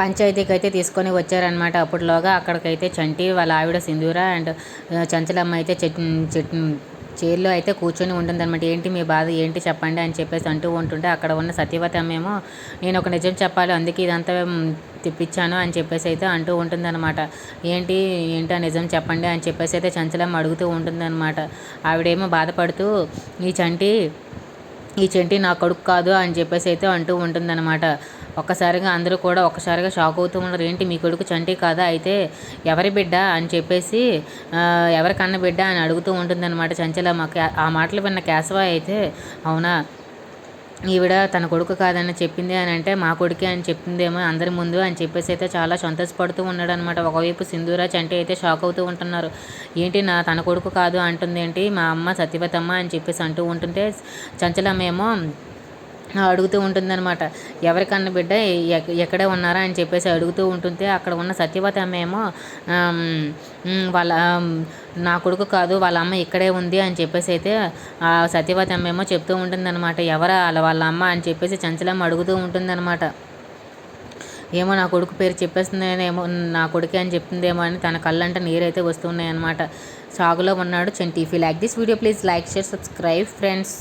పంచాయతీకి అయితే తీసుకొని వచ్చారనమాట అప్పటిలోగా అక్కడికైతే చంటి వాళ్ళ ఆవిడ సింధూర అండ్ చంచలమ్మ అయితే చెట్ చెట్ చైర్లో అయితే కూర్చొని ఉంటుందన్నమాట. ఏంటి మీ బాధ? ఏంటి చెప్పండి అని చెప్పేసి అంటూ ఉంటుంటే అక్కడ ఉన్న సత్యవతమ్మేమో నేను ఒక నిజం చెప్పాలి అందుకే ఇదంతా తెప్పించాను అని చెప్పేసి అయితే అంటూ ఉంటుందన్నమాట. ఏంటి? ఏంటో నిజం చెప్పండి అని చెప్పేసి అయితే చంచలమ్మ అడుగుతూ ఉంటుందన్నమాట. ఆవిడేమో బాధపడుతూ ఈ చంటి ఈ చెంటి నా కొడుకు కాదు అని చెప్పేసి అయితే అంటూ ఉంటుందన్నమాట. ఒక్కసారిగా అందరూ కూడా ఒక్కసారిగా షాక్ అవుతూ ఉన్నారు. ఏంటి మీ కొడుకు చంటి కాదా? అయితే ఎవరి బిడ్డ? అని చెప్పేసి ఎవరికన్న ఎవరి కన్న బిడ్డ? అని అడుగుతూ ఉంటుందన్నమాట చంచల. క్యా- ఆ మాటలు విన్న కేశవ అయితే అవునా ఈవిడ తన కొడుకు కాదని చెప్పింది అని అంటే మా కొడుకే అని చెప్పిందేమో అందరి ముందు? అని చెప్పేసి అయితే చాలా సంతోషపడుతూ ఉన్నాడు అనమాట ఒకవైపు సింధూరా చంటి అయితే షాక్ అవుతూ ఉంటున్నారు. ఏంటి నా తన కొడుకు కాదు అంటుంది ఏంటి మా అమ్మ సత్యవతమ్మ అని చెప్పేసి అంటూ ఉంటుంటే చంచలమ్మ ఏమో అడుగుతూ ఉంటుందన్నమాట. ఎవరికన్నా బిడ్డ ఎక్కడే ఉన్నారా అని చెప్పేసి అడుగుతూ ఉంటుంటే అక్కడ ఉన్న సత్యవతి అమ్మ ఏమో వాళ్ళ నా కొడుకు కాదు వాళ్ళ అమ్మ ఇక్కడే ఉంది అని చెప్పేసి అయితే ఆ సత్యవతి అమ్మ ఏమో చెప్తూ ఉంటుందన్నమాట. ఎవరా వాళ్ళ అమ్మ అని చెప్పేసి చంచలమ్మ అడుగుతూ ఉంటుందన్నమాట. ఏమో నా కొడుకు పేరు చెప్పేస్తుందేమో నా కొడుకే అని చెప్తుందేమో అని తన కళ్ళంట నీరైతే వస్తున్నాయి అనమాట సాగులో ఉన్నాడు Chanti. If you like this video please like share subscribe friends